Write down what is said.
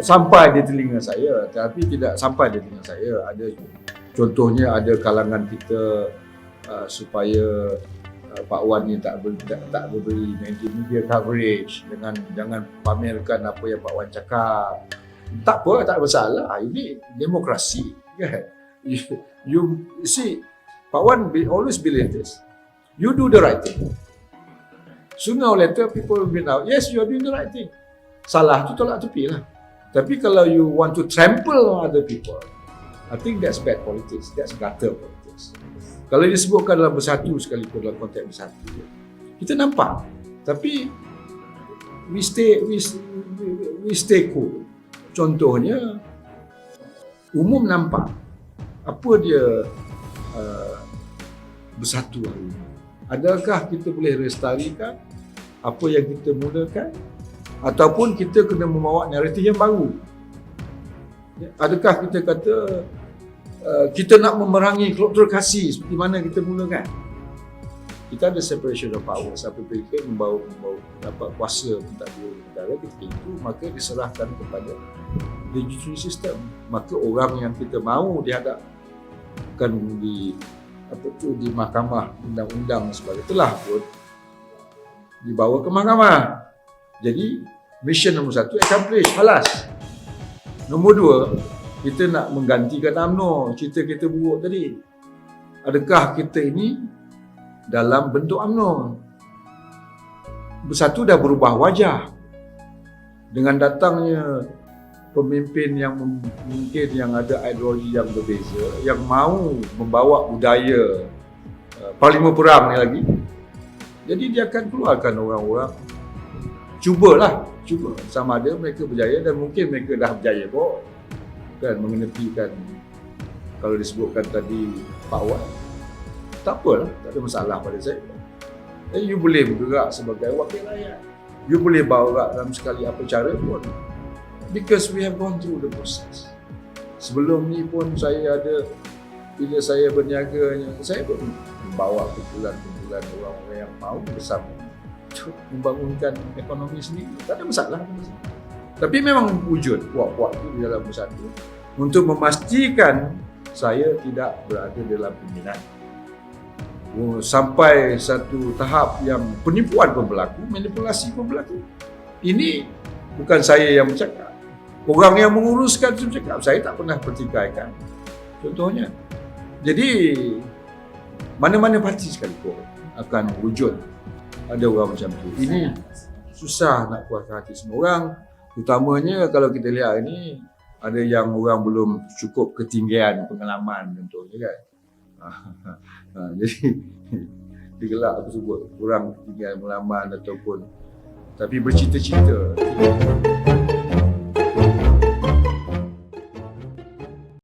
sampai di telinga saya tapi tidak sampai di telinga saya. Ada contohnya ada kalangan kita uh, supaya uh, Pak Wan ni tak ber, tak, tak beri media coverage dengan jangan pamerkan apa yang Pak Wan cakap. Tak apa tak masalah. Ini demokrasi kan? You, you see Pak Wan be, always believe this. You do the right thing. Sooner or later people will be now yes you are doing the right thing. Salah tu tolak tepi lah tapi kalau you want to trample on other people I think that's bad politics that's gutter politics. Kalau disebutkan dalam bersatu sekalipun dalam konteks bersatu kita nampak. Tapi we stay we, we stay cool. Contohnya umum nampak apa dia uh, bersatu hari ini. Adakah kita boleh restarikan apa yang kita mulakan ataupun kita kena membawa naratif yang baru. Adakah kita kata uh, kita nak memerangi klotokrasi seperti mana kita mulakan? Kita ada separation of power. Siapa fikir membawa, membawa dapat kuasa tentang dua negara ketika itu maka diserahkan kepada judicial system. Maka orang yang kita mahu dihadapkan di apa tu di mahkamah undang-undang sebagai telah pun dibawa ke mahkamah jadi mission nombor satu accomplish halas nombor dua kita nak menggantikan UMNO cerita kita buruk tadi. Adakah kita ini dalam bentuk UMNO? Bersatu dah berubah wajah. Dengan datangnya pemimpin yang mungkin yang ada ideologi yang berbeza yang mahu membawa budaya uh, parlimen perang ni lagi. Jadi dia akan keluarkan orang-orang cubalah. Cuba. Sama ada mereka berjaya dan mungkin mereka dah berjaya kok kan mengenepikan kalau disebutkan tadi Pak tak apalah. Tak ada masalah pada saya. Dan you boleh bergerak sebagai wakil rakyat. You boleh bawa dalam sekali apa cara pun. Because we have gone through the process. Sebelum ni pun saya ada bila saya berniaga saya pun membawa kumpulan-kumpulan orang-orang yang mahu bersama membangunkan ekonomi sendiri. Tak ada masalah. Tapi memang wujud puak-puak itu di dalam bersatu untuk memastikan saya tidak berada dalam pimpinan. Oh, sampai satu tahap yang penipuan pun berlaku, manipulasi pun berlaku. Ini bukan saya yang bercakap. Orang yang menguruskan itu cakap, saya tak pernah pertikaikan. Contohnya. Jadi, mana-mana parti sekalipun akan wujud ada orang macam tu. Ini susah nak puas hati semua orang. Utamanya kalau kita lihat ini, ada yang orang belum cukup ketinggian pengalaman contohnya kan. ha, jadi, digelak aku sebut kurang ketinggian pengalaman ataupun tapi bercita-cita.